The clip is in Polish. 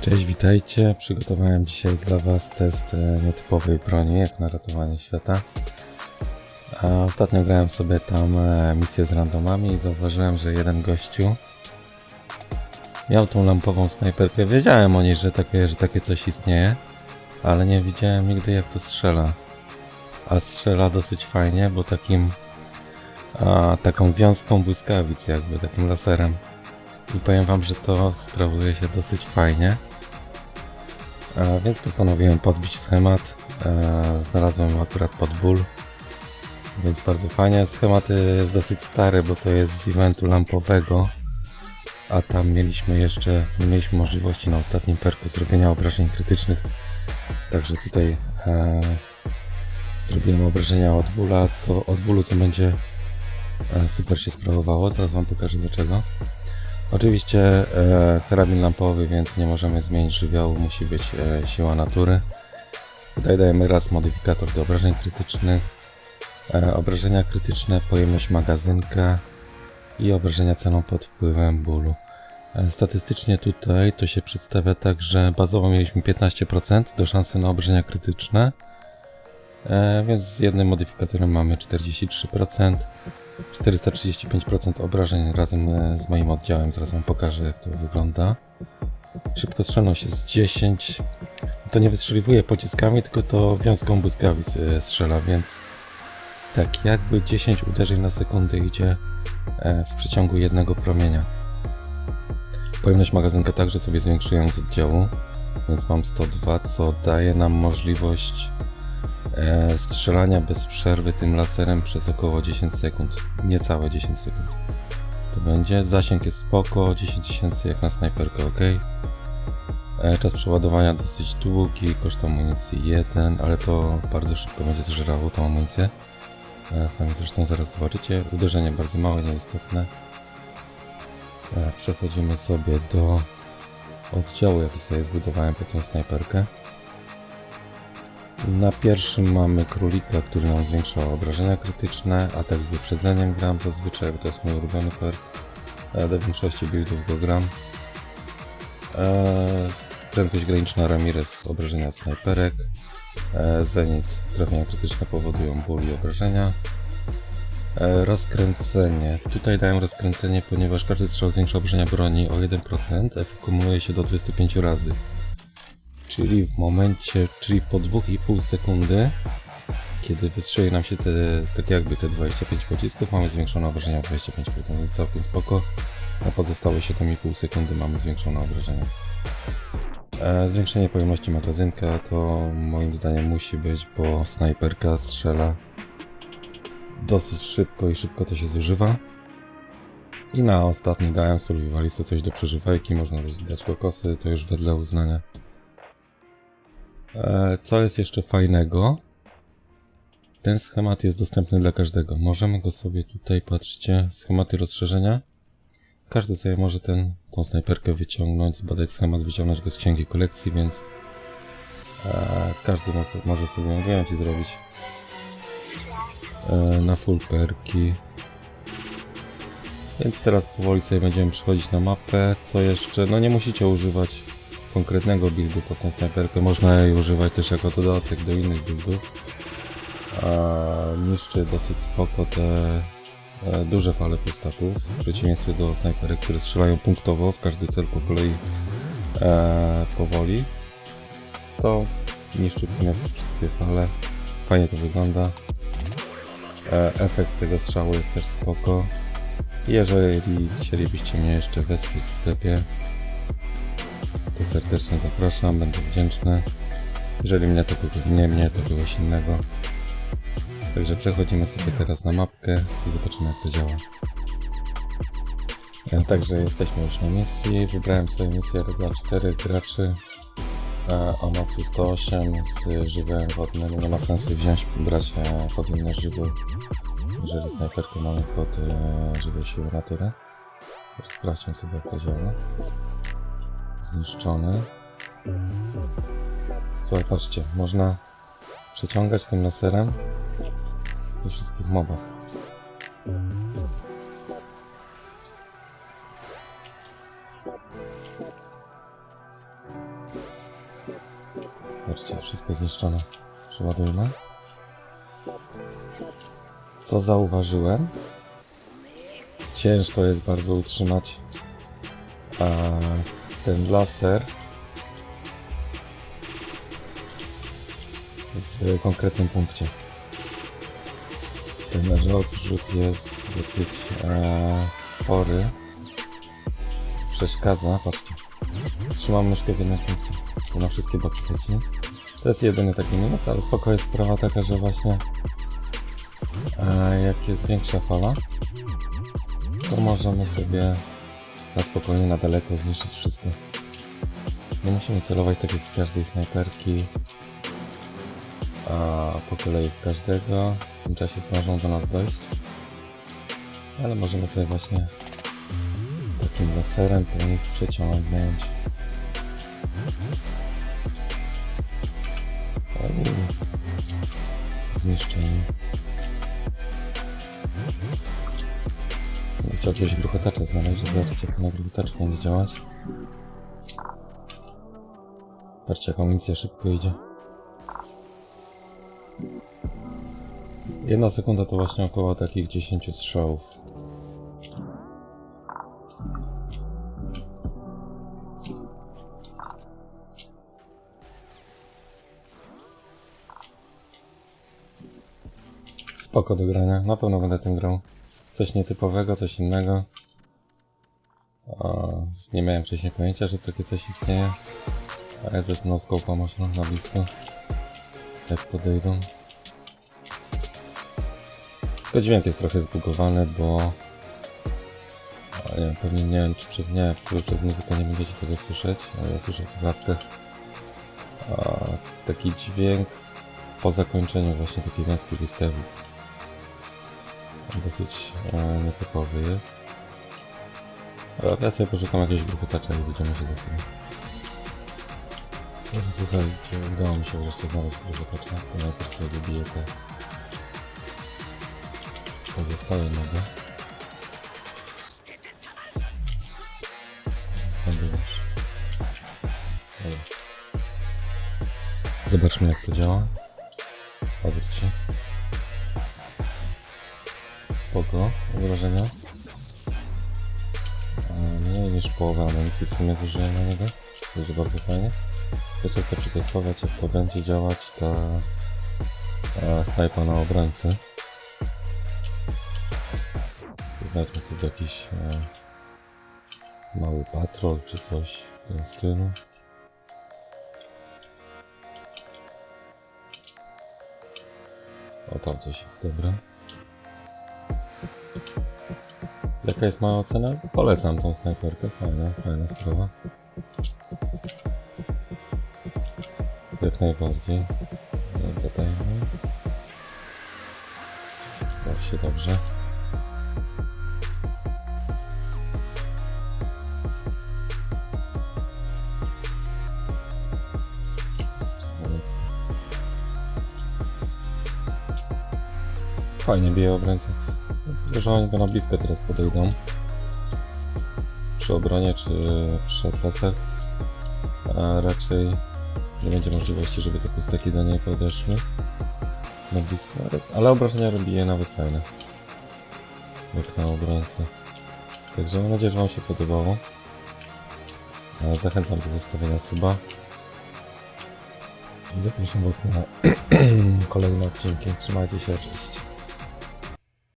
Cześć, witajcie. Przygotowałem dzisiaj dla Was test e, nietypowej broni, jak na ratowanie świata. A ostatnio grałem sobie tam e, misję z randomami i zauważyłem, że jeden gościu miał tą lampową snajperkę. Wiedziałem o niej, że takie, że takie coś istnieje, ale nie widziałem nigdy jak to strzela. A strzela dosyć fajnie, bo takim a, taką wiązką błyskawic jakby, takim laserem. I powiem wam, że to sprawuje się dosyć fajnie. E, więc postanowiłem podbić schemat. E, znalazłem akurat pod ból. Więc bardzo fajnie. Schemat jest dosyć stary, bo to jest z eventu lampowego. A tam mieliśmy jeszcze, nie mieliśmy możliwości na ostatnim perku zrobienia obrażeń krytycznych. Także tutaj e, zrobiłem obrażenia od bóla, co, od bólu, co będzie e, super się sprawowało. Zaraz wam pokażę dlaczego. Oczywiście e, karabin lampowy, więc nie możemy zmienić żywiołu, musi być e, siła natury. Tutaj dajemy raz modyfikator do obrażeń krytycznych, e, obrażenia krytyczne, pojemność magazynka i obrażenia ceną pod wpływem bólu. E, statystycznie tutaj to się przedstawia tak, że bazowo mieliśmy 15% do szansy na obrażenia krytyczne, e, więc z jednym modyfikatorem mamy 43%. 435% obrażeń razem e, z moim oddziałem. Zaraz wam pokażę jak to wygląda. Szybkostrzelność jest 10. To nie wystrzeliwuje pociskami, tylko to wiązką błyskawic e, strzela, więc tak jakby 10 uderzeń na sekundę idzie e, w przeciągu jednego promienia. Pojemność magazynka także sobie zwiększyłem z oddziału, więc mam 102, co daje nam możliwość strzelania bez przerwy tym laserem przez około 10 sekund. Niecałe 10 sekund. To będzie. Zasięg jest spoko, 10 tysięcy jak na snajperkę, ok. E, czas przeładowania dosyć długi, koszt amunicji 1, ale to bardzo szybko będzie zżerało tą amunicję. E, sami zresztą zaraz zobaczycie. Uderzenie bardzo małe, nieistotne. E, przechodzimy sobie do oddziału, jaki sobie zbudowałem pod tą snajperkę. Na pierwszym mamy królika, który nam zwiększa obrażenia krytyczne, atak z wyprzedzeniem gram zazwyczaj, bo to jest mój ulubiony. E, Do większości buildów go gram. Eee, prędkość graniczna Ramirez, obrażenia snajperek. Eee, Zenit, trafienia krytyczne powodują ból i obrażenia. Eee, rozkręcenie. Tutaj dałem rozkręcenie, ponieważ każdy strzał zwiększa obrażenia broni o 1%, efekt kumuluje się do 25 razy. Czyli w momencie, czyli po 2,5 sekundy, kiedy wystrzeli nam się te, tak jakby te 25 pocisków, mamy zwiększone obrażenia o 25%, więc całkiem spoko. Na pozostałe 7,5 sekundy mamy zwiększone obrażenia. E, zwiększenie pojemności magazynka to moim zdaniem musi być, bo snajperka strzela dosyć szybko i szybko to się zużywa. I na ostatni dałem survivalistę coś do przeżywajki, można dać kokosy, to już wedle uznania. E, Co jest jeszcze fajnego? Ten schemat jest dostępny dla każdego. Możemy go sobie tutaj, patrzcie, schematy rozszerzenia. Każdy sobie może ten, tą snajperkę wyciągnąć, zbadać schemat, wyciągnąć go z księgi kolekcji, więc e, każdy mo- może sobie, nie wiem, ci zrobić e, na full perki. Więc teraz powoli sobie będziemy przechodzić na mapę. Co jeszcze? No nie musicie używać konkretnego buildu pod tą snajperkę. Można jej używać też jako dodatek do innych buildów. A niszczy dosyć spoko te e, duże fale pustaków. W przeciwieństwie do snajperek, które strzelają punktowo w każdy cel po kolei e, powoli. To niszczy w sumie wszystkie fale. Fajnie to wygląda. E, efekt tego strzału jest też spoko. Jeżeli chcielibyście mnie jeszcze wesprzeć w sklepie, to serdecznie zapraszam, będę wdzięczny. Jeżeli mnie to kogo- nie mnie, to kogoś innego. Także przechodzimy sobie teraz na mapkę i zobaczymy jak to działa. E, Także jesteśmy już na misji. Wybrałem sobie misję dla 4 graczy o mocy 108 z żywiołem wodnym. Nie ma sensu wziąć, brać e, pod inne żywioł, jeżeli snajperkę mamy pod e, żywioł siły natury. Teraz Sprawdźmy sobie jak to działa. Zniszczony. Słuchaj, patrzcie, można przeciągać tym laserem we wszystkich mobach. Patrzcie, wszystko zniszczone. Przeładujmy. Co zauważyłem? Ciężko jest bardzo utrzymać a, ten laser w konkretnym punkcie. Ten odrzut jest dosyć e, spory. Przeszkadza, patrzcie. Trzymam myszkę w jednym punkcie. To na wszystkie boki leci. To jest jedyny taki minus, ale spoko jest sprawa taka, że właśnie e, jak jest większa fala, to możemy sobie na spokojnie, na daleko zniszczyć wszystko. Nie musimy celować tak jak z każdej snajperki, a po kolei w każdego. W tym czasie zdążą do nas dojść. Ale możemy sobie właśnie takim laserem po nich przeciągnąć. Ojej. Zniszczenie. Chciał jakiegoś gruchotacza znaleźć, żeby zobaczyć jak to na gruchotacz będzie działać. Patrzcie jak amunicja szybko idzie. Jedna sekunda to właśnie około takich 10 strzałów. Spoko do grania, na pewno będę tym grał. Coś nietypowego, coś innego. O, nie miałem wcześniej pojęcia, że takie coś istnieje. A ja też no scope'a na blisko. Jak podejdą. Tylko dźwięk jest trochę zbugowany, bo... Nie wiem, pewnie nie wiem, czy przez nie, czy przez muzykę nie będziecie tego słyszeć, ale ja słyszę. A, taki dźwięk po zakończeniu właśnie takiej gęskiej błyskawic. Dosyć e, nietypowy jest. Ale ja sobie poszukam jakiegoś grupotacza i widzimy się za chwilę. Słuchajcie, udało mi się wreszcie znaleźć grupotacza, to najpierw sobie dobiję te pozostałe nogi. Zobaczmy jak to działa. Spoko, wrażenia. E, Mniej niż połowa amunicji w sumie zużyłem na niego. Będzie bardzo fajnie. Jeszcze chcę przetestować jak to będzie działać ta e, snajpa na obrońcy. Znajdźmy sobie jakiś e, mały patrol czy coś w tym stylu. O tam coś jest dobre. Jaka jest moja ocena? Polecam tą snajperkę, fajna, fajna sprawa. Jak najbardziej. Dobra, dajmy. Baw się dobrze. Fajnie bije obrońcę. Że oni będą blisko teraz podejdą. Przy obronie czy przy atlasach. A raczej nie będzie możliwości, żeby te pustaki do niej podeszły. Na blisko. ale- obrażenia robi je nawet fajne. Jak na obrońcę. Także mam nadzieję, że Wam się podobało. Zachęcam do zostawienia suba. I zapraszam Was na kolejne odcinki. Trzymajcie się, cześć.